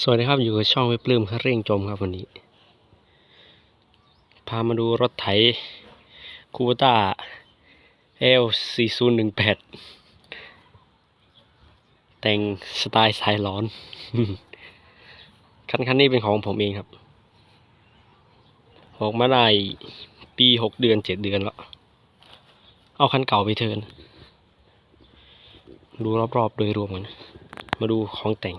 สวัสดีครับอยู่กับช่องไม่ปลื้มครับเร่งจมครับวันนี้ พามาดูรถไถคูต้า L 4 0 1 8 แต่งสไตล์สายร้อน คันคันนี้เป็นของผมเองครับออกมาได้ปีหกเดือนเจ็ดเดือนแล้ว เอาคันเก่าไปเทิร์นดูรอบๆโดยรวมกัน มาดูของแต่ง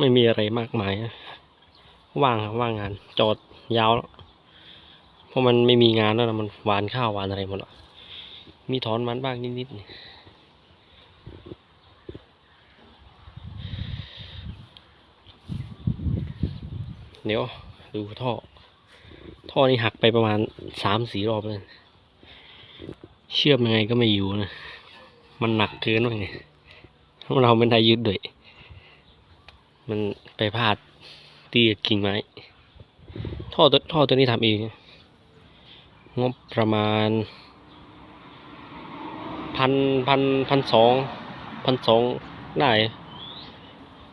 ไม่มีอะไรมากมายว่างครับว่างงาน จอดยาวแล้วเพราะมันไม่มีงานแล้วนะมันหวานข้าวหวานอะไรหมดแล้วมีถอนมันบ้างนิดๆเดี๋ยวดูท่อ ท่อนี่หักไปประมาณสามสี่รอบเลย เชื่อมยังไงก็ไม่อยู่นะ มันหนักเกินไปไงเราไม่ได้ยึดด้วย มันไปพลาดตีกับกิ่งไม้ท่อตัวท่อตัวนี้ทำเอง งบประมาณพันพันพันสองพันสองได้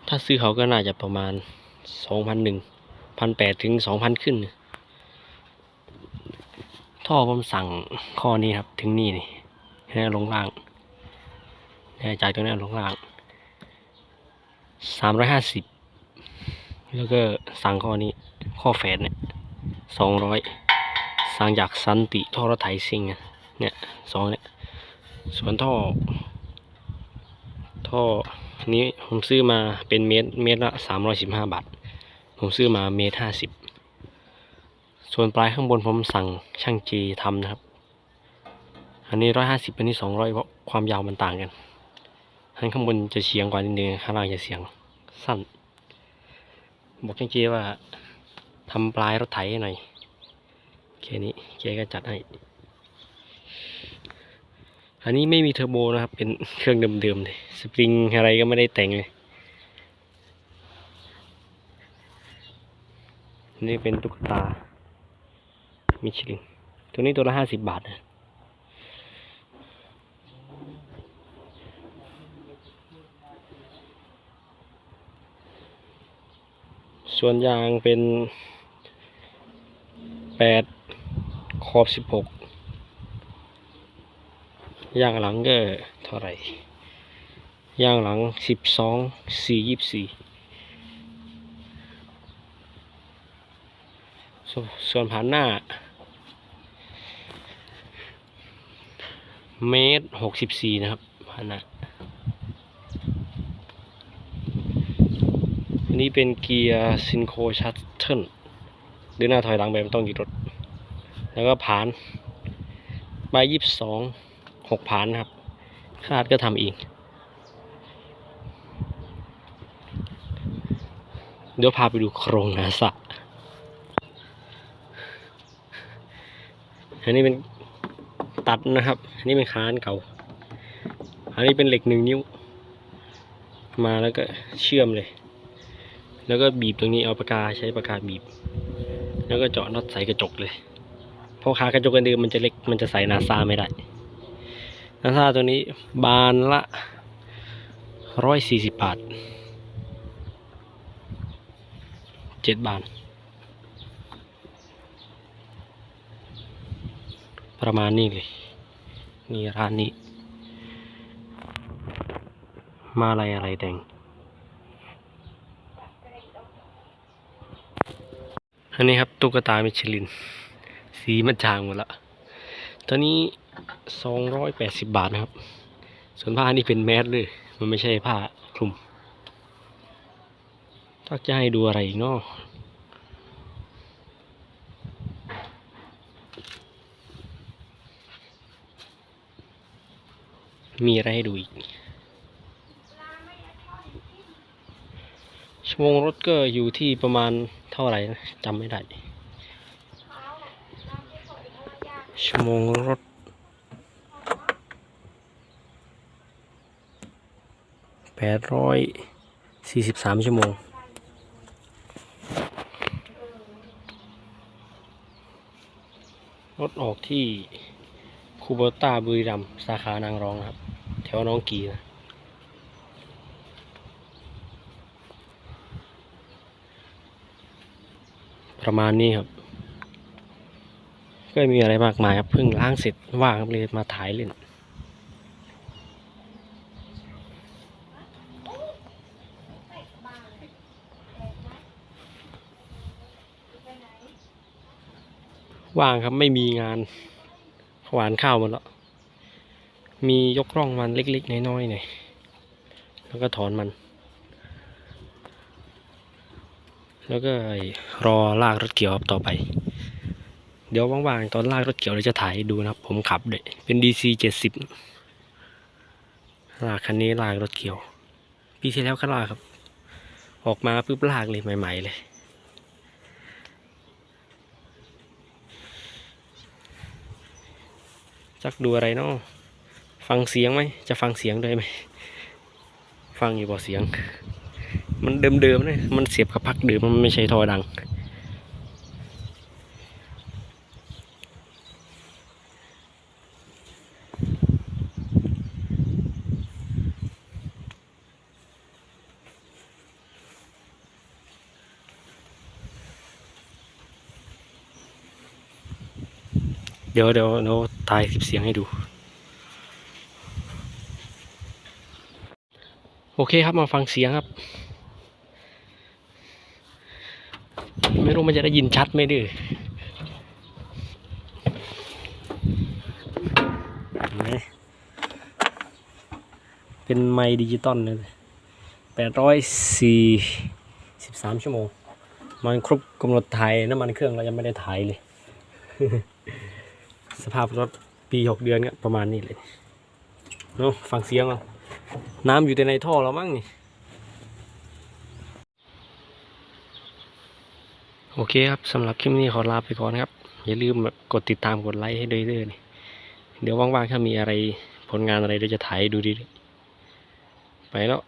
ถ้าซื้อเขาก็น่าจะประมาณสองพันหนึ่งพันแปดถึงสองพันขึ้น ท่อผมสั่งข้อนี้ครับ ถึงนี่นี่ให้ลงล่างเนี่ยจากตรงนี้ลงล่าง สามร้อยห้าสิบแล้วก็สั่งข้อนี้ข้อแฝดเนี่ยสองร้อยสั่งจากสันติท่อรถไถซิงเนี่ยสองเนี่ยส่วนท่อ ท่อนี้ผมซื้อมาเป็นเมตรเมตรละสามร้อยสิบห้าบาท ผมซื้อมาเมตรห้าสิบส่วนปลายข้างบนผมสั่งช่างจีทำนะครับ อันนี้ร้อยห้าสิบอันนี้สองร้อยเพราะความยาวมันต่างกัน อันข้างบนจะเฉียงกว่านิดนึงข้างล่างจะเฉียงสั้น บอกเจ๊ว่าทำปลายรถไถให้หน่อยแค่นี้เจ๊ก็จัดให้ อันนี้ไม่มีเทอร์โบนะครับ เป็นเครื่องเดิมๆเลยสปริงอะไรก็ไม่ได้แต่งเลย นี่เป็นตุ๊กตามิชลินตัวนี้ตัวละห้าสิบบาทนะ ส่วนยางเป็นแปดขอบสิบหกยางหลังก็เท่าไหร่ยางหลังสิบสองสี่ยี่สี่ส่วนผ่านหน้า เมตรหกสิบสี่นะครับผ่านหน้า นี้เป็นเกียร์ซินโคชัตเทิลเดินหน้าถอยหลังแบบต้องหยุดรถ แล้วก็ผานใบยี่สิบสองหกผานครับ คาดก็ทำเองเดี๋ยวพาไปดูโครงนาสะอันนี้เป็นตัดนะครับ อันนี้เป็นคานเก่า อันนี้เป็นเหล็กหนึ่งนิ้ว มาแล้วก็เชื่อมเลย แล้วก็บีบตรงนี้เอาปากกาใช้ปากกาบีบ แล้วก็เจาะน็อตใส่กระจกเลยเพราะขากระจกกันเดิมมันจะเล็กมันจะใส่นาซาไม่ได้นาซาตัวนี้บานละร้อยสี่สิบบาทเจ็ดบานประมาณนี้เลยนี่ร้านนี้ มาอะไรอะไรแต่ง อันนี้ครับตุ๊กตามิชลิน สีมันจางหมดละตอนนี้สองร้อยแปดสิบบาทนะครับ ส่วนผ้านี่เป็นแมสเลย มันไม่ใช่ผ้าคลุมถ้าจะให้ดูอะไรอีกเนาะมีอะไรให้ดูอีก ชั่วโมงรถก็อยู่ที่ประมาณเท่าไหร่นะจำไม่ได้ ชั่วโมงรถ แปดร้อยสี่สิบสามชั่วโมง รถออกที่คูโบต้าบุรีรัมสาขานางรองครับ แถวน้องกีนะ ประมาณนี้ครับก็ม่มีอะไรมากมายครับเพิ่งล้างเสร็จว่างครับเลยมาถ่ายเล่นว่างครับไม่มีงานหวานข้าวมดแล้วมียกร่องมันเล็กๆน้อยๆหน่อยแล้วก็ถอนมัน แล้วก็รอลากรถเกี่ยวครับต่อไป เดี๋ยวว่างๆตอนลากรถเกี่ยวเราจะถ่ายดูนะครับ ผมขับเลยเป็น DC เจ็ดสิบลากคันนี้ลากรถเกี่ยวปีที่แล้วก็ลากครับ ออกมาปุ๊บลากเลยใหม่ ๆ เลยจักดูอะไรเนาะฟังเสียงไหม จะฟังเสียงด้วยไหม ฟังอยู่บ่เสียง มันเดิมๆนะมันเสียบกับพักเดิมมันไม่ใช่ทอดัง เดี๋ยวเดี๋ยวเดี๋ยวถ่ายคลิปเสียงให้ดูโอเคครับมาฟังเสียงครับ ไม่รู้มันจะได้ยินชัดไหมดื้อเป็นไมดิจิตอลเลยแปดร้อยสี่สิบสามชั่วโมง มันครบกำหนดถ่ายน้ำมันเครื่องเรายังไม่ได้ถ่ายเลย สภาพรถปีหกเดือนก็ประมาณนี้เลยเนาะฟังเสียงเอาน้ำอยู่แต่ในท่อเรามั้งนี่ โอเคครับสำหรับคลิปนี้ขอลาไปก่อนครับ อย่าลืมกดติดตามกดไลค์ให้ด้วยเด้อนี่เดี๋ยวว่างๆถ้ามีอะไรผลงานอะไรเดี๋ยวจะถ่ายดูดี ไปแล้ว